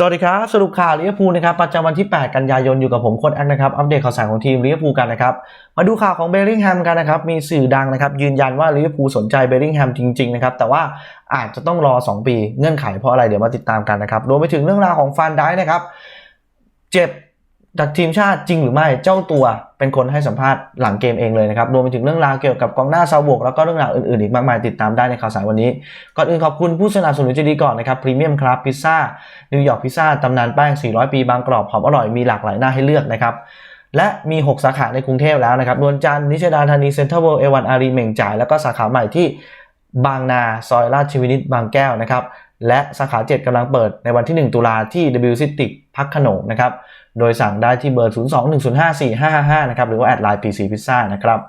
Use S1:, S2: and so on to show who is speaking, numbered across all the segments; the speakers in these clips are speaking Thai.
S1: สวัสดีครับ สรุปข่าวลิเวอร์พูลนะครับประจำวันที่ 8 กันยายนอยู่กับผมโค้ดแอคนะครับอัปเดตข่าวสารของทีมลิเวอร์พูลกันนะครับมาดูข่าวของเบลลิงแฮมกันนะครับมีสื่อดังนะครับยืนยันว่าลิเวอร์พูลสนใจเบลลิงแฮมจริงๆนะครับแต่ว่าอาจจะต้องรอ 2 ปีเงื่อนไขเพราะอะไรเดี๋ยวมาติดตามกันนะครับรวมไปถึงเรื่องราวของฟานได้นะครับเจ็บ จากทีมชาติจริงหรือไม่เจ้าตัวเป็นคนให้สัมภาษณ์หลังเกมเองเลยนะครับรวมไปถึงเรื่องราวเกี่ยวกับกองหน้าซาวบกแล้วก็เรื่องราวอื่นๆอีกมากมายติดตามได้ในข่าวสารวันนี้ ก่อนอื่นขอบคุณผู้สนับสนุนใจดีก่อนนะครับพรีเมียมครับพิซซ่านิวยอร์กพิซซ่าตำนานแป้ง 400 ปีบางกรอบหอมอร่อยมีหลากหลายหน้าให้เลือกนะครับและมี 6 สาขาในกรุงเทพแล้วนะครับนวลจันทร์นิชดาธานีเซ็นทรัลเวิลด์เอวันอารีเหม่งจ่ายแล้วก็สาขาใหม่ที่บางนาซอยราชวินิตบางแก้วนะครับ และสาขา 7กำลังเปิดในวันที่ 1 ตุลาที่ W City พักขนงนะครับ โดยสั่งได้ที่เบอร์ 02-105-4555 นะครับ หรือว่าแอดไลน์ PC Pizza นะครับ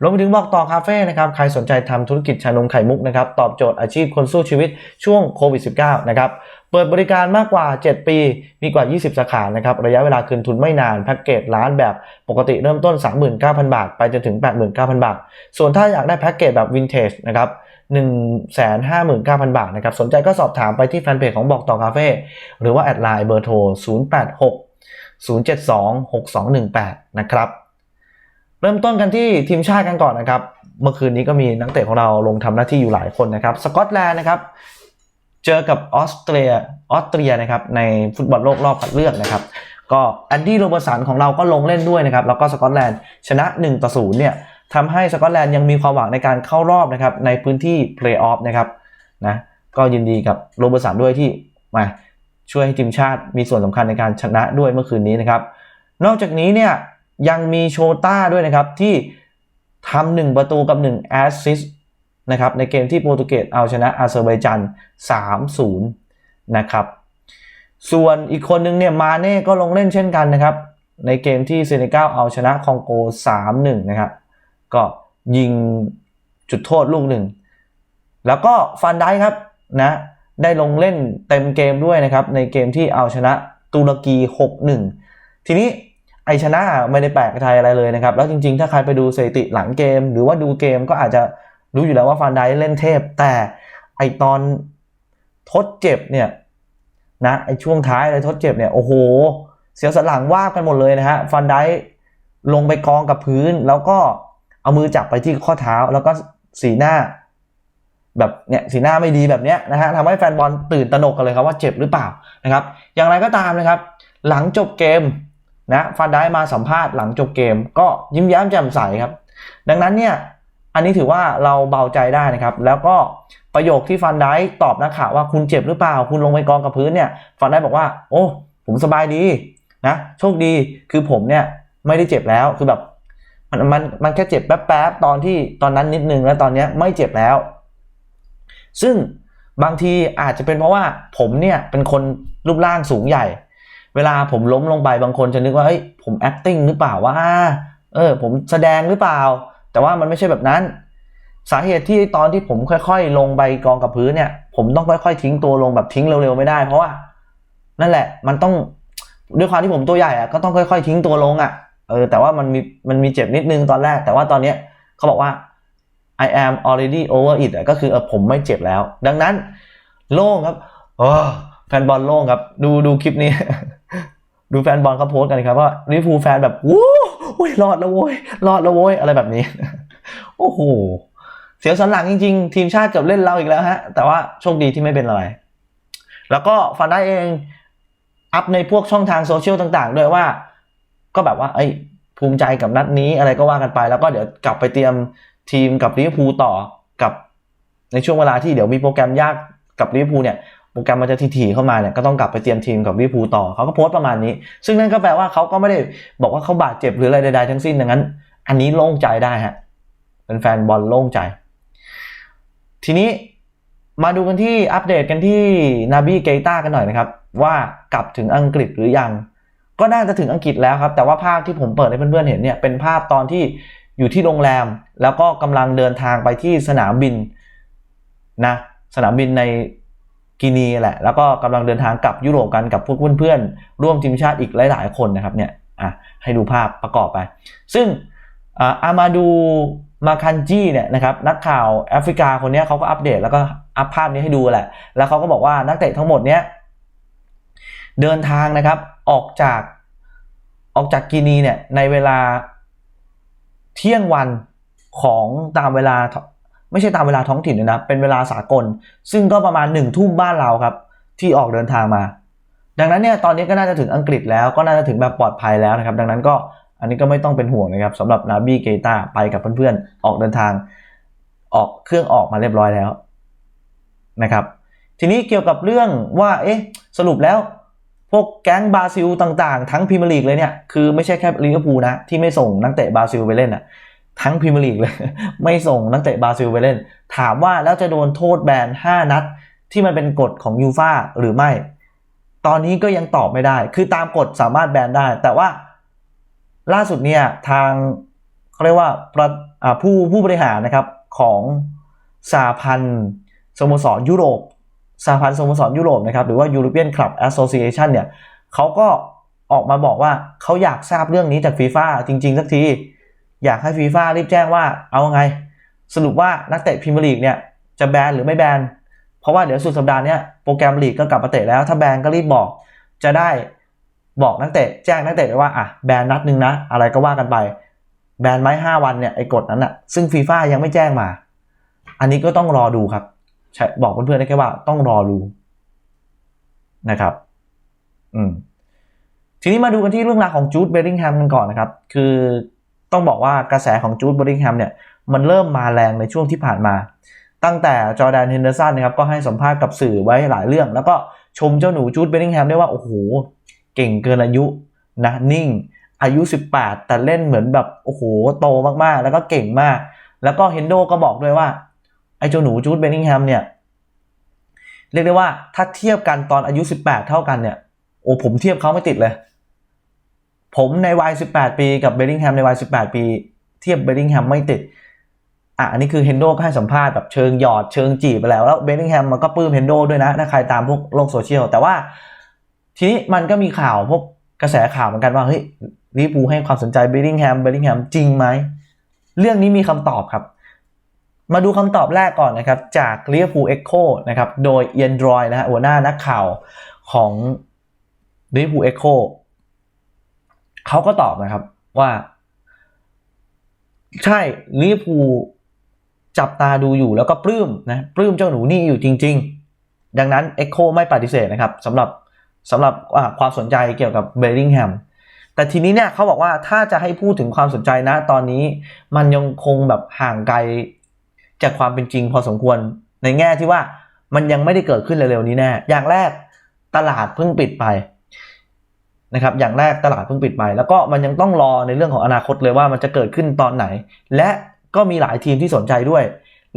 S1: รวมไปถึงบอกต่อคาเฟ่นะครับ ใครสนใจทำธุรกิจชานมไข่มุกนะครับ ตอบโจทย์อาชีพคนสู้ชีวิตช่วงโควิด -19 นะครับ เปิดบริการมากกว่า 7 ปี มีกว่า 20 สาขานะครับ ระยะเวลาคืนทุนไม่นาน แพ็กเกจร้านแบบปกติเริ่มต้น 39,000 บาท ไปจนถึง 89,000 บาท ส่วนถ้าอยากได้แพ็กเกจแบบวินเทจนะครับ 159,000 บาทนะครับ สนใจก็สอบถามไปที่แฟนเพจของบอกต่อคาเฟ่หรือว่าแอดไลน์เบอร์โทร 086 072 6218 นะครับ เริ่มต้นกันที่ทีมชาติกันก่อนนะครับ เมื่อคืนนี้ก็มีนักเตะของเราลงทำหน้าที่อยู่หลายคนนะครับ สกอตแลนด์นะครับ เจอกับออสเตรีย ออสเตรียนะครับในฟุตบอลโลกรอบคัดเลือกนะครับ ก็แอนดี้โรเบอร์สันของเราก็ลงเล่นด้วยนะครับ แล้วก็สกอตแลนด์ชนะ1ต่อ0เนี่ย ทำให้สกอตแลนด์ยังมีความหวังในการเข้ารอบนะครับในพื้นที่เพลย์ออฟนะครับนะก็ยินดีกับโรเบอร์สันด้วยที่มาช่วยให้ทีมชาติมีส่วนสำคัญในการชนะด้วยเมื่อคืนนี้นะครับ นอกจากนี้เนี่ยยังมีโชต้าด้วยนะครับที่ทำหนึ่งประตูกับ1แอสซิสต์นะครับในเกมที่โปรตุเกสเอาชนะอาเซอร์ไบจัน 3-0 นะครับ ส่วนอีกคนนึงเนี่ยมาเน่ก็ลงเล่นเช่นกันนะครับ ในเกมที่เซเนกัลเอาชนะคองโก 3-1 นะครับ ก็ยิงจุดโทษลูกหนึ่ง แล้วก็ฟันได้ครับนะได้ลงเล่นเต็มเกมด้วยนะครับ ในเกมที่เอาชนะตุรกี 6-1 ทีนี้ไอชนะไม่ได้แปลกใจอะไรเลยนะครับ แล้วจริงๆ ถ้าใครไปดูสถิติหลังเกม หรือว่าดูเกมก็อาจจะรู้อยู่แล้วว่าฟันไดเล่นเทพ แต่ไอตอนทดเจ็บเนี่ยนะไอช่วงท้ายเลยทดเจ็บเนี่ยโอ้โห เสียสนหลังว่ากันหมดเลยนะฮะฟันไดลงไปกองกับพื้นแล้วก็ เอามือจับไปที่ข้อเท้าแล้วก็สีหน้า แบบเนี่ยสีหน้าไม่ดีแบบเนี้ยนะฮะทำให้แฟนบอลตื่นตระหนกกันเลยครับว่าเจ็บหรือเปล่านะครับ อย่างไรก็ตามนะครับ หลังจบเกมนะฟันได้มาสัมภาษณ์หลังจบเกม ก็ยิ้มแย้มแจ่มใสครับ ดังนั้นเนี่ยอันนี้ถือว่าเราเบาใจได้นะครับ แล้วก็ประโยคที่ฟันได้ตอบนักข่าวว่าคุณเจ็บหรือเปล่า คุณลงไปกองกับพื้นเนี่ย ฟันได้บอกว่า โอ้ ผมสบายดีนะ โชคดีคือผมเนี่ยไม่ได้เจ็บแล้วคือแบบ มันมันมันแค่เจ็บแป๊บๆตอนที่ตอนนั้นนิดนึงแล้วตอนนี้ไม่เจ็บแล้ว ซึ่งบางทีอาจจะเป็นเพราะว่าผมเนี่ยเป็นคนรูปร่างสูงใหญ่ เวลาผมล้มลงไปบางคนจะนึกว่าเฮ้ยผม acting หรือเปล่าว่าเออผมแสดงหรือเปล่า แต่ว่ามันไม่ใช่แบบนั้น สาเหตุที่ตอนที่ผมค่อยๆ ลงไปกองกับพื้นเนี่ย ผมต้องค่อยๆ ทิ้งตัวลงแบบทิ้งเร็วๆไม่ได้เพราะว่า นั่นแหละมันต้องด้วยความที่ผมตัวใหญ่อะก็ต้องค่อย ๆ ทิ้งตัวลงอะ เออแต่ว่ามันมีมันมีเจ็บนิดนึงตอนแรก แต่ว่าตอนเนี้ยเขาบอกว่า I am already over it ก็คือเออผมไม่เจ็บแล้ว ดังนั้น โล่งครับโอ้แฟนบอลโล่งครับ ดูดูคลิปนี้ ดูแฟนบอลเขาโพสต์กันครับว่าลิเวอร์พูแฟนแบบวู้ยรอดแล้วโว้ยรอดแล้วโว้ยอะไรแบบนี้ โอ้โหเสียวสันหลังจริง ๆ ทีมชาติเกือบเล่นเราอีกแล้วฮะ แต่ว่าโชคดีที่ไม่เป็นอะไร แล้วก็ฟันได้เองอัพในพวกช่องทางโซเชียลต่าง ๆ ด้วยว่า ก็แบบว่า เอ้ย ภูมิใจกับนัดนี้อะไรก็ว่ากันไป แล้วก็เดี๋ยวกลับไปเตรียมทีมกับลิเวอร์พูลต่อกับในช่วงเวลาที่เดี๋ยวมีโปรแกรมยากกับลิเวอร์พูลเนี่ยโปรแกรมมันจะถี่ๆเข้ามาเนี่ยก็ต้องกลับไปเตรียมทีมกับลิเวอร์พูลต่อเขาก็โพสต์ประมาณนี้ ซึ่งนั่นก็แปลว่าเขาก็ไม่ได้บอกว่าเขาบาดเจ็บหรืออะไรใดๆทั้งสิ้นดังนั้น อันนี้โล่งใจได้ฮะเป็นแฟนบอลโล่งใจ ทีนี้มาดูกันที่อัปเดตกันที่นาบีเกต้ากันหน่อยนะครับ ว่ากลับถึงอังกฤษหรือยัง ก็น่าจะถึงอังกฤษแล้วครับ แต่ว่าภาพที่ผมเปิดให้เพื่อนๆเห็นเนี่ยเป็นภาพตอนที่อยู่ที่โรงแรม แล้วก็กำลังเดินทางไปที่สนามบินนะสนามบินในกินีแหละ แล้วก็กำลังเดินทางกลับยุโรปกันกับพวกเพื่อนๆร่วมทีมชาติอีกหลายๆคนนะครับเนี่ยอะให้ดูภาพประกอบไป ซึ่งอามาดูมาคันจี้เนี่ยนะครับนักข่าวแอฟริกาคนนี้เขาก็อัปเดตแล้วก็อัพภาพนี้ให้ดูแหละ แล้วเขาก็บอกว่านักเตะทั้งหมดเนี้ย เดินทางนะครับออกจากออกจากกินีเนี่ยในเวลาเที่ยงวันของตามเวลาไม่ใช่ตามเวลาท้องถิ่นนะเป็นเวลาสากล ซึ่งก็ประมาณหนึ่งทุ่มบ้านเราครับ ที่ออกเดินทางมา ดังนั้นเนี่ยตอนนี้ก็น่าจะถึงอังกฤษแล้วก็น่าจะถึงแบบปลอดภัยแล้วนะครับ ดังนั้นก็อันนี้ก็ไม่ต้องเป็นห่วงนะครับสำหรับนาบีเกตาไปกับเพื่อนๆออกเดินทางออกเครื่องออกมาเรียบร้อยแล้วนะครับ ทีนี้เกี่ยวกับเรื่องว่าเอ๊ะสรุปแล้ว พวกแก๊งบราซิลต่าง ๆ ทั้งพรีเมียร์ลีกเลยเนี่ยคือไม่ใช่แค่ลิเวอร์พูลนะที่ไม่ส่งนักเตะบราซิลไปเล่นอะทั้งพรีเมียร์ลีกเลย ไม่ส่งนักเตะบราซิลไปเล่น ถามว่าแล้วจะโดนโทษแบน 5 นัด ที่มันเป็นกฎของยูฟาหรือไม่ ตอนนี้ก็ยังตอบไม่ได้ คือตามกฎสามารถแบนได้ แต่ว่าล่าสุดเนี่ยทางเขาเรียกว่าผู้ผู้บริหารนะครับของสาพันธ์สโมสรยุโรป สาพันธ์สโมสรยุโรปนะครับหรือว่า European Club Association เนี่ยเขาก็ออกมาบอกว่าเขาอยากทราบเรื่องนี้จากฟีฟ่าจริง ๆ สักที อยากให้ฟีฟ่ารีบแจ้งว่าเอาไง สรุปว่านักเตะพรีเมียร์ลีกเนี่ยจะแบนหรือไม่แบนเพราะว่าเดี๋ยวสุดสัปดาห์นี้โปรแกรมลีกก็กลับมาเตะแล้ว ถ้าแบนก็รีบบอกจะได้บอกนักเตะแจ้งนักเตะไปว่าอะแบนนัดหนึ่งนะ อะไรก็ว่ากันไป แบนไหมห้าวันเนี่ยไอ้กฎนั้นอะซึ่งฟีฟ่ายังไม่แจ้งมา อันนี้ก็ต้องรอดูครับ บอกเพื่อนๆได้แค่ว่าต้องรอดูนะครับ อืม ทีนี้มาดูกันที่เรื่องราวของจูดเบลลิงแฮมกันก่อนนะครับ คือต้องบอกว่ากระแสของจูดเบลลิงแฮมเนี่ย มันเริ่มมาแรงในช่วงที่ผ่านมา ตั้งแต่จอแดนเฮนเดอร์สันนะครับ ก็ให้สัมภาษณ์กับสื่อไว้หลายเรื่อง แล้วก็ชมเจ้าหนูจูดเบลลิงแฮมได้ว่า โอ้โห เก่งเกินอายุนะนิ่ง อายุ 18 แต่เล่นเหมือนแบบ โอ้โห โตมากๆ แล้วก็เก่งมาก แล้วก็เฮนโดก็บอกด้วยว่า ไอ้เจ้าหนูจูดเบลลิงแฮมเนี่ย เรียกได้ว่าถ้าเทียบกันตอนอายุ 18 เท่ากันเนี่ย โอ้ผมเทียบเขาไม่ติดเลย ผมในวัย 18 ปีกับเบลลิงแฮมในวัย 18 ปี เทียบเบลลิงแฮมไม่ติดอะอันนี้คือเฮนโดก็ให้สัมภาษณ์แบบเชิงหยอดเชิงจีบไปแล้วแล้วเบลลิงแฮมมันก็ปลื้มเฮนโดด้วยนะถ้าใครตามพวกโลกโซเชียลแต่ว่าทีนี้มันก็มีข่าวพวกกระแสข่าวเหมือนกันว่าเฮ้ยลิเวอร์พูให้ความสนใจเบลลิงแฮมเบลลิงแฮมจริงไหม เรื่องนี้มีคำตอบครับ มาดูคำตอบแรกก่อนนะครับ จากเวอร์พูลเอ็กโคนะครับ โดยเอียนดรอยนะฮะหัวหน้านักข่าวของเวอร์พูลเอ็กโคเขาก็ตอบนะครับว่า ใช่ลิเวอร์พูจับตาดูอยู่แล้วก็ปลื้มนะปลื้มเจ้าหนูนี่อยู่จริง ๆ ดังนั้นเอ็กโคไม่ปฏิเสธนะครับสำหรับสำหรับความสนใจเกี่ยวกับเบลลิงแฮมแต่ทีนี้เนี่ยเขาบอกว่าถ้าจะให้พูดถึงความสนใจนะตอนนี้ มันยังคงแบบห่างไกล จากความเป็นจริงพอสมควรในแง่ที่ว่ามันยังไม่ได้เกิดขึ้นเร็วๆนี้แน่ อย่างแรกตลาดเพิ่งปิดไปนะครับ อย่างแรกตลาดเพิ่งปิดไป แล้วก็มันยังต้องรอในเรื่องของอนาคตเลยว่ามันจะเกิดขึ้นตอนไหน และก็มีหลายทีมที่สนใจด้วย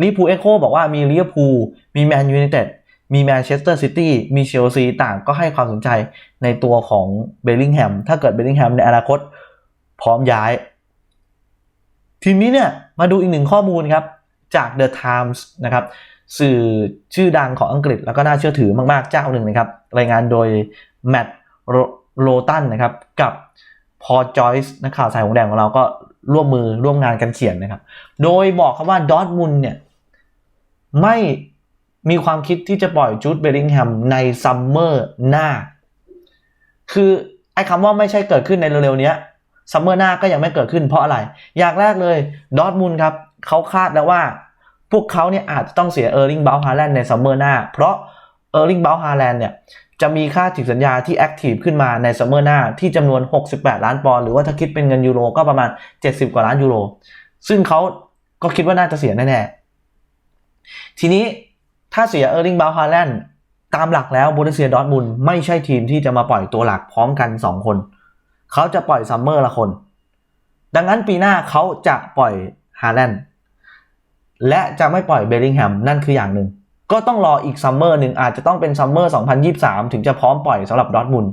S1: ลิพูเอ็กโคบอกว่ามีลิเวอร์พูลมีแมนยูไนเต็ดมีแมนเชสเตอร์ซิตี้มีเชลซีต่างก็ให้ความสนใจในตัวของเบลลิงแฮมถ้าเกิดเบลลิงแฮมในอนาคตพร้อมย้าย ทีนี้เนี่ยมาดูอีกหนึ่งข้อมูลครับ จาก The Times นะครับสื่อชื่อดังของอังกฤษแล้วก็น่าเชื่อถือมากๆเจ้าหนึ่งนะครับ รายงานโดยแมตต์โรตันนะครับ กับพอจอยส์นักข่าวสายหงแดงของเราก็ร่วมมือร่วมงานกันเขียนนะครับ โดยบอกครับว่าดอทมุนเนี่ยไม่มีความคิดที่จะปล่อยจูดเบลลิงแฮมในซัมเมอร์หน้า คือไอ้คำว่าไม่ใช่เกิดขึ้นในเร็วๆนี้ซัมเมอร์หน้าก็ยังไม่เกิดขึ้นเพราะอะไร อย่างแรกเลยดอทมุนครับ เขาคาดแล้วว่า พวกเขาเนี่ยอาจจะต้องเสียเออร์ลิงบาลฮาแลนด์ในซัมเมอร์หน้า เพราะเออร์ลิงบาลฮาแลนด์เนี่ยจะมีค่าถือสัญญาที่แอคทีฟขึ้นมาในซัมเมอร์หน้าที่จำนวน 68 ล้านปอนด์หรือว่าถ้าคิดเป็นเงินยูโรก็ประมาณ 70 กว่าล้านยูโร ซึ่งเขาก็คิดว่าน่าจะเสียแน่ๆ ทีนี้ถ้าเสียเออร์ลิงบาลฮาแลนด์ตามหลักแล้วโบรเซียดอร์ทมุนไม่ใช่ทีมที่จะมาปล่อยตัวหลักพร้อมกัน 2 คน เขาจะปล่อยซัมเมอร์ละคน ดังนั้นปีหน้าเขาจะปล่อยฮาแลนด์ และจะไม่ปล่อยเบลลิงแฮมนั่นคืออย่างหนึ่ง ก็ต้องรออีกซัมเมอร์หนึ่งอาจจะต้องเป็นซัมเมอร์ 2023 ถึงจะพร้อมปล่อยสำหรับดอทมุน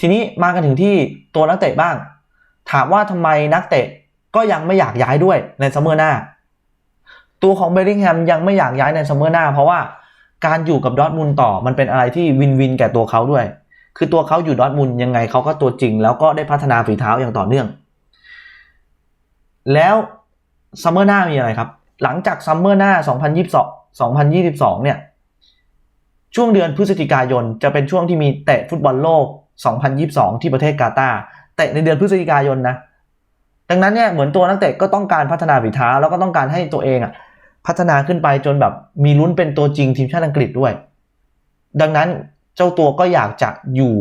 S1: ทีนี้มากันถึงที่ตัวนักเตะบ้าง ถามว่าทำไมนักเตะก็ยังไม่อยากย้ายด้วยในซัมเมอร์หน้า ตัวของเบลลิงแฮมยังไม่อยากย้ายในซัมเมอร์หน้า เพราะว่าการอยู่กับดอทมุนต่อมันเป็นอะไรที่วินวินแก่ตัวเขาด้วย คือตัวเขาอยู่ดอทมุนยังไงเขาก็ตัวจริง แล้วก็ได้พัฒนาฝีเท้าอย่างต่อเนื่อง แล้วซัมเมอร์หน้ามีอะไรครับ หลังจากซัมเมอร์หน้า 2022 2022 เนี่ย ช่วงเดือนพฤศจิกายนจะเป็นช่วงที่มีเตะฟุตบอลโลก 2022 ที่ประเทศกาตาร์เตะในเดือนพฤศจิกายนนะ ดังนั้นเนี่ยเหมือนตัวนักเตะก็ต้องการพัฒนาฝีเท้าแล้วก็ต้องการให้ตัวเองอะพัฒนาขึ้นไปจนแบบมีลุ้นเป็นตัวจริงทีมชาติอังกฤษด้วย ดังนั้นเจ้าตัวก็อยากจะอยู่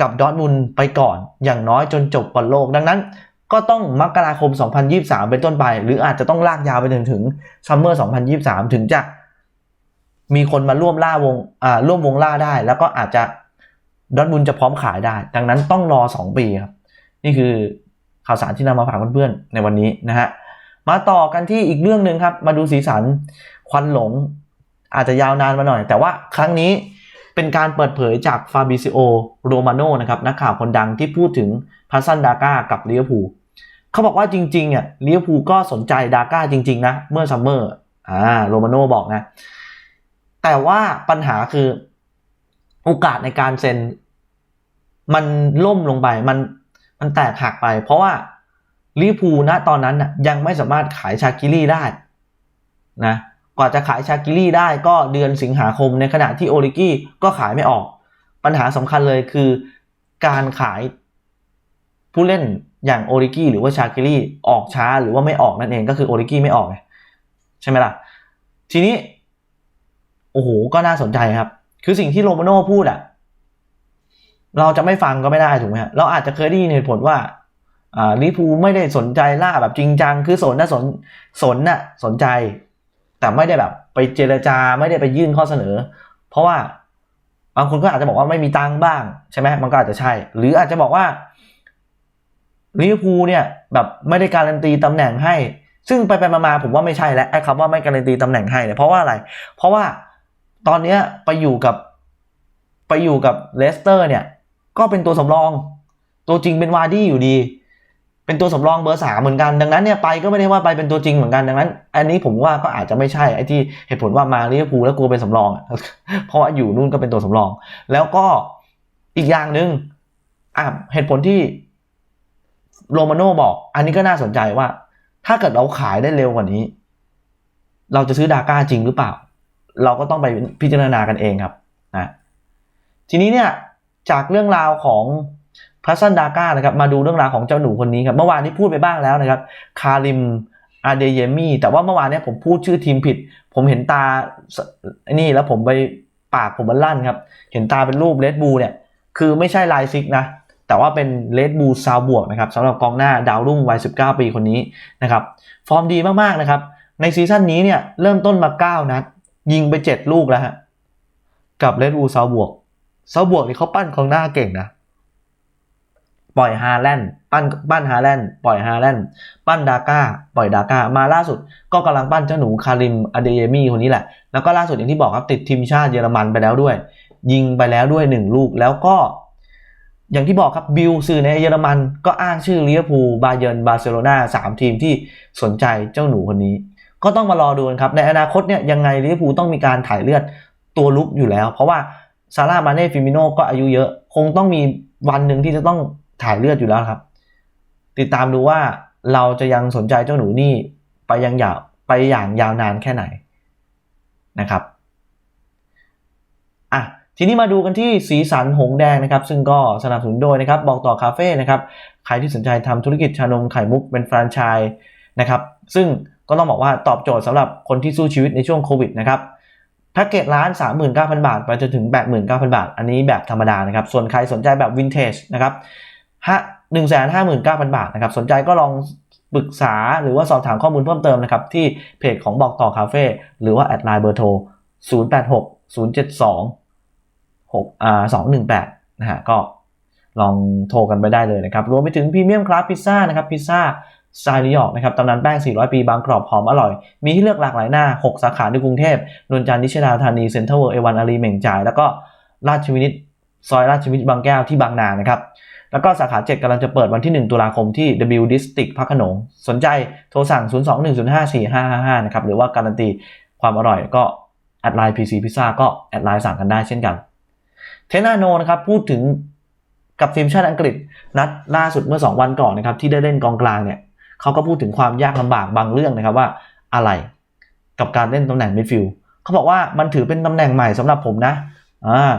S1: กับดอทมุนไปก่อนอย่างน้อยจนจบบอลโลก ดังนั้น ก็ต้องมกราคม 2023 เป็นต้นไป หรืออาจจะต้องลากยาวไปถึงถึงซัมเมอร์ 2023 ถึงจะมีคนมาร่วมล่าวงอ่าร่วมวงล่าได้ แล้วก็อาจจะดอร์ทมุนด์จะพร้อมขายได้ ดังนั้นต้องรอ 2 ปีครับ นี่คือข่าวสารที่นำมาฝากเพื่อนๆในวันนี้นะฮะมาต่อกันที่อีกเรื่องหนึ่งครับ มาดูสีสันควันหลง อาจจะยาวนานมาหน่อย แต่ว่าครั้งนี้เป็นการเปิดเผยจากฟาบิซิโอโรมาโนนะครับนักข่าวคนดังที่พูดถึงพัสซันดาก้ากับลิเวอร์พูล เขาบอกว่าจริงๆอะลิเวอร์พูลก็สนใจดาก้าจริง ๆ นะ เมื่อซัมเมอร์อ่าโรมาโนบอกนะ แต่ว่าปัญหาคือโอกาสในการเซ็น มันล่มลงไปมันมันแตกหักไป เพราะว่าลิเวอร์พูลณตอนนั้นนะยังไม่สามารถขายชากิลี่ได้นะกว่าจะขายชากิลี่ได้ก็เดือนสิงหาคมในขณะที่โอริกี้ก็ขายไม่ออก ปัญหาสำคัญเลยคือการขาย ผู้เล่นอย่างโอริกี้หรือว่าชากิลี่ออกช้าหรือว่าไม่ออกนั่นเองก็คือโอริกี้ไม่ออกไงใช่ไหมล่ะ ทีนี้ โอ้โห ก็น่าสนใจครับ คือสิ่งที่โรมาโน่พูดอะเราจะไม่ฟังก็ไม่ได้ถูกไหมฮะเราอาจจะเคยได้ยินเหตุผลว่าอ่าลิพูไม่ได้สนใจล่าแบบจริงจัง คือสนนะสนสนน่ะสนใจ แต่ไม่ได้แบบ ไปเจรจาไม่ได้ไปยื่นข้อเสนอ เพราะว่าบางคนก็อาจจะบอกว่าไม่มีตังค์บ้างใช่ไหมมันก็อาจจะใช่ หรืออาจจะบอกว่า ลิเวอร์พูลเนี่ยแบบไม่ได้การันตีตำแหน่งให้ ซึ่งไปไปมาผมว่าไม่ใช่แล้วไอ้คำว่าไม่การันตีตำแหน่งให้เนี่ยเพราะว่าอะไร เพราะว่าตอนเนี้ยไปอยู่กับไปอยู่กับเลสเตอร์เนี่ยก็เป็นตัวสำรอง ตัวจริงเป็นวาร์ดี้อยู่ดี เป็นตัวสำรองเบอร์สามเหมือนกัน ดังนั้นเนี่ยไปก็ไม่ได้ว่าไปเป็นตัวจริงเหมือนกันดังนั้น อันนี้ผมว่าก็อาจจะไม่ใช่ไอ้ที่เหตุผลว่ามาลิเวอร์พูลแล้วกลัวเป็นสำรอง เพราะว่าอยู่นู่นก็เป็นตัวสำรอง แล้วก็อีกอย่างหนึ่งอะเหตุผลที่ โรมาโน่บอก อันนี้ก็น่าสนใจว่า ถ้าเกิดเราขายได้เร็วกว่านี้ เราจะซื้อดาก้าจริงหรือเปล่า เราก็ต้องไปพิจารณากันเองครับนะทีนี้เนี่ยจากเรื่องราวของพัสซันดาก้านะครับมาดูเรื่องราวของเจ้าหนูคนนี้ครับเมื่อวานที่พูดไปบ้างแล้วนะครับคาริมอาเดเยมีแต่ว่าเมื่อวานเนี้ผมพูดชื่อทีมผิด ผมเห็นตานี่แล้วผมไปปากผมมันลั่นครับ เห็นตาเป็นรูปเลดบูเนี่ย คือไม่ใช่ลายซิกนะ แต่ว่าเป็นเลดบูซาวบวกนะครับสำหรับกองหน้าดาวรุ่งวัย 19 ปีคนนี้นะครับฟอร์มดีมากๆนะครับ ในซีซั่นนี้เนี่ยเริ่มต้นมา 9 นัด ยิงไป 7 ลูกแล้วฮะกับเลดบูซาวบวกซาวบวกนี่เขาปั้นกองหน้าเก่งนะปล่อยฮาแลนด์ปั้นปั้นฮาแลนด์ปล่อยฮาแลนด์ปั้นดาก้าปล่อยดาก้ามาล่าสุดก็กำลังปั้นเจ้าหนูคาริมอเดเยมีคนนี้แหละ แล้วก็ล่าสุดอย่างที่บอกครับติดทีมชาติเยอรมันไปแล้วด้วย ยิงไปแล้วด้วย 1 ลูกแล้วก็ อย่างที่บอกครับบิลสื่อในเยอรมันก็อ้างชื่อลิเวอร์พูลบาเยิร์นบาร์เซโลนาสามทีมที่สนใจเจ้าหนูคนนี้ ก็ต้องมารอดูกันครับในอนาคตเนี่ยยังไงลิเวอร์พูลต้องมีการถ่ายเลือดตัวลุกอยู่แล้ว เพราะว่าซาร่ามาเน่ฟิมิโนก็อายุเยอะ คงต้องมีวันหนึ่งที่จะต้องถ่ายเลือดอยู่แล้วครับ ติดตามดูว่าเราจะยังสนใจเจ้าหนูนี่ไปยังยาวไปอย่างยาวนานแค่ไหนนะครับ ทีนี้มาดูกันที่สีสันหงแดงนะครับ ซึ่งก็สนับสนุนโดยนะครับบอกต่อคาเฟ่นะครับใครที่สนใจทำธุรกิจชานมไข่มุกเป็นแฟรนไชส์นะครับซึ่งก็ต้องบอกว่าตอบโจทย์สำหรับคนที่สู้ชีวิตในช่วงโควิดนะครับแพ็กเกจร้าน 39,000 บาท ไปจนถึง 89,000 บาท อันนี้แบบธรรมดานะครับ ส่วนใครสนใจแบบวินเทจนะครับ1 5 9 0 0 0บาทนะครับ สนใจก็ลองปรึกษาหรือว่าสอบถามข้อมูลเพิ่มเติมนะครับ ที่เพจของบอกต่อคาเฟ่หรือว่าแอดไลน์เบอร์โทร 086 072 6อ่า218นะฮะก็ลองโทรกันไปได้เลยนะครับ รวมไปถึงพรีเมียมคลาสพิซซ่านะครับพิซซ่าสไตล์นิวยอร์กนะครับตำนานแป้ง 400 ปี บางกรอบหอมอร่อย มีให้เลือกหลากหลายหน้า 6 สาขาในกรุงเทพนนจันทร์นิชดาธานี เซ็นทรัลเวิลด์เอวันอารีเหม่งจ่าย แล้วก็ราชวินิตซอยราชวินิตบางแก้วที่บางนานะครับ แล้วก็สาขา 7กำลังจะเปิดวันที่ 1 ตุลาคมที่ W District พักขนง สนใจโทรสั่ง 021054555 นะครับ หรือว่าการันตีความอร่อยก็แอดไลน์ PC Pizza ก็แอดไลน์สั่งกันได้เช่นกัน เทนาโนนะครับพูดถึงกับทีมชาติอังกฤษนัดล่าสุดเมื่อ 2 วันก่อนนะครับที่ได้เล่นกองกลางเนี่ยเขาก็พูดถึงความยากลำบากบางเรื่องนะครับว่าอะไรกับการเล่นตำแหน่งมิดฟิลด์เขาบอกว่ามันถือเป็นตำแหน่งใหม่สำหรับผมนะอ่า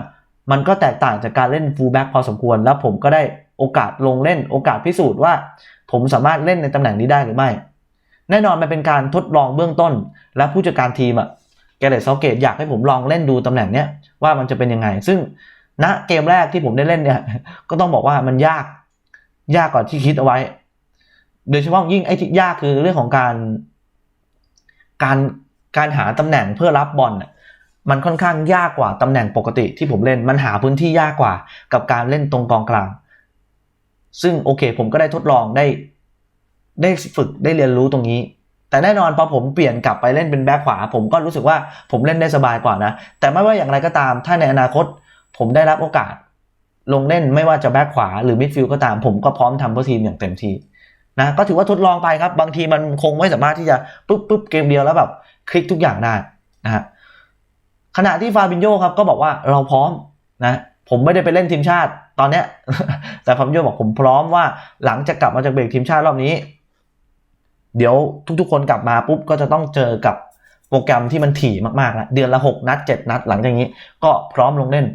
S1: มันก็แตกต่างจากการเล่นฟูลแบ็กพอสมควร แล้วผมก็ได้โอกาสลงเล่นโอกาสพิสูจน์ว่า ผมสามารถเล่นในตำแหน่งนี้ได้หรือไม่ แน่นอนมันเป็นการทดลองเบื้องต้น และผู้จัดการทีมอะแกเดตเซาเกตอยากให้ผมลองเล่นดูตำแหน่งเนี้ยว่ามันจะเป็นยังไง ซึ่ง ณเกมแรกที่ผมได้เล่นเนี่ย ก็ต้องบอกว่ามันยากยากกว่าที่คิดเอาไว้ โดยเฉพาะยิ่งไอ้ที่ยากคือเรื่องของการ การการหาตำแหน่งเพื่อรับบอลน่ะมันค่อนข้างยากกว่าตำแหน่งปกติที่ผมเล่นมันหาพื้นที่ยากกว่า กับการเล่นตรงกองกลาง ซึ่งโอเค ผมก็ได้ทดลองได้ ได้ฝึกได้เรียนรู้ตรงนี้ แต่แน่นอนพอผมเปลี่ยนกลับไปเล่นเป็นแบ็คขวา ผมก็รู้สึกว่าผมเล่นได้สบายกว่านะ แต่ไม่ว่าอย่างไรก็ตาม ถ้าในอนาคต ผมได้รับโอกาส ลงเล่นไม่ว่าจะแบ็คขวาหรือมิดฟิลด์ก็ตาม ผมก็พร้อมทำเพื่อทีมอย่างเต็มที่นะก็ถือว่าทดลองไปครับ บางทีมันคงไม่สามารถที่จะปุ๊บปุ๊บเกมเดียวแล้วแบบคลิกทุกอย่างได้นะฮะขณะที่ฟาบินโยครับก็บอกว่าเราพร้อมนะผมไม่ได้ไปเล่นทีมชาติตอนเนี้ยแต่ฟาบินโยบอกผมพร้อมว่าหลังจากกลับมาจากเบรกทีมชาติรอบนี้ เดี๋ยวทุกๆคนกลับมาปุ๊บก็จะต้องเจอกับโปรแกรมที่มันถี่มากๆแล้วเดือนละ 6 นัด 7 นัดหลังจากนี้ก็พร้อมลงเล่น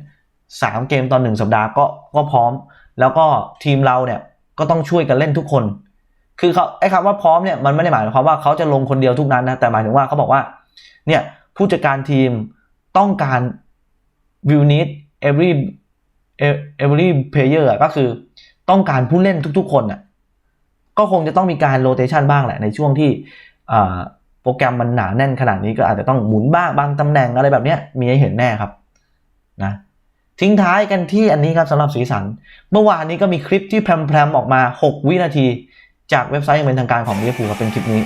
S1: 3 เกมตอน1สัปดาห์ก็ก็พร้อม แล้วก็ทีมเราเนี่ยก็ต้องช่วยกันเล่นทุกคน คือเขาไอ้คำว่าพร้อมเนี่ยมันไม่ได้หมายความว่าเขาจะลงคนเดียวทุกนัดนะแต่หมายถึงว่าเขาบอกว่าเนี่ยผู้จัดการทีมต้องการ will need every every player อะก็คือต้องการผู้เล่นทุกๆคนอะก็คงจะต้องมีการโรเตชันบ้างแหละในช่วงที่โปรแกรมมันหนาแน่นขนาดนี้ก็อาจจะต้องหมุนบ้างบางตำแหน่งอะไรแบบเนี้ยมีให้เห็นแน่ครับนะ ทิ้งท้ายกันที่อันนี้ครับสำหรับสีสัน เมื่อวานนี้ก็มีคลิปที่แพรมๆออกมา 6 วินาที จากเว็บไซต์อย่างเป็นทางการของลิเวอร์พูลครับเป็นคลิปนี้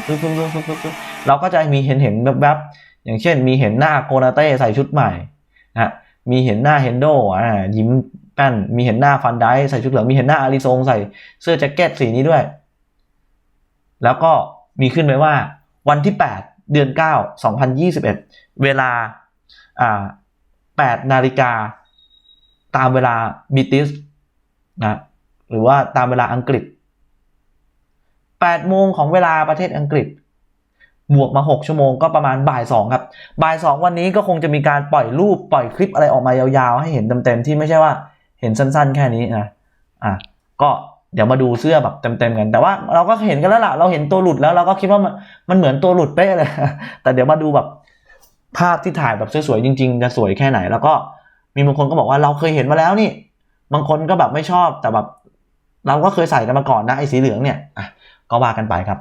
S1: เราก็จะมีเห็นเห็นแวบๆอย่างเช่น มีเห็นหน้าโกนาเต้ใส่ชุดใหม่นะมีเห็นหน้าเฮนโดอ่ายิ้มแป้นมีเห็นหน้าฟันไดใส่ชุดเหลืองมีเห็นหน้าอาริซงใส่เสื้อแจ็คเก็ตสีนี้ด้วย แล้วก็มีขึ้นไว้ว่า วันที่ 8 เดือน 9 2021 เวลาอ่า8นาฬิกา ตามเวลาบิติสนะหรือว่าตามเวลาอังกฤษ8โมงของเวลาประเทศอังกฤษ บวกมา 6 ชั่วโมงก็ประมาณบ่าย2ครับ บ่าย 2 วันนี้ก็คงจะมีการปล่อยรูปปล่อยคลิปอะไรออกมายาวๆ ให้เห็นเต็มๆที่ไม่ใช่ว่าเห็นสั้นๆ แค่นี้นะอะก็เดี๋ยวมาดูเสื้อแบบเต็มๆกัน แต่ว่าเราก็เห็นกันแล้วล่ะ เราเห็นตัวหลุดแล้วเราก็คิดว่ามันมันเหมือนตัวหลุดเป๊ะเลย แต่เดี๋ยวมาดูแบบภาพที่ถ่ายแบบสวยๆจริง ๆ จะสวยแค่ไหนแล้วก็ มีบางคนก็บอกว่าเราเคยเห็นมาแล้วนี่ บางคนก็แบบไม่ชอบแต่แบบเราก็เคยใส่กันมาก่อนนะไอ้สีเหลืองเนี่ยอะก็ว่ากันไปครับ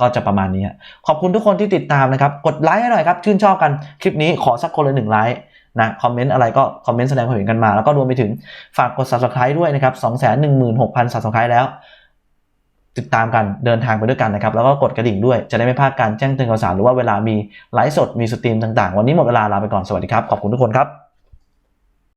S1: ก็จะประมาณนี้ขอบคุณทุกคนที่ติดตามนะครับ กดไลค์ให้หน่อยครับ ชื่นชอบกันคลิปนี้ขอสักคนละหนึ่งไลค์นะคอมเมนต์อะไรก็คอมเมนต์แสดงความเห็นกันมา แล้วก็รวมไปถึงฝากกด subscribe ด้วยนะครับ216,000 subscribe แล้ว ติดตามกันเดินทางไปด้วยกันนะครับ แล้วก็กดกระดิ่งด้วยจะได้ไม่พลาดการแจ้งเตือนข่าวสารหรือว่าเวลามีไลฟ์สดมีสตรีมต่างๆ วันนี้หมดเวลาลาไปก่อนสวัสดีครับขอบคุณทุกคนครับ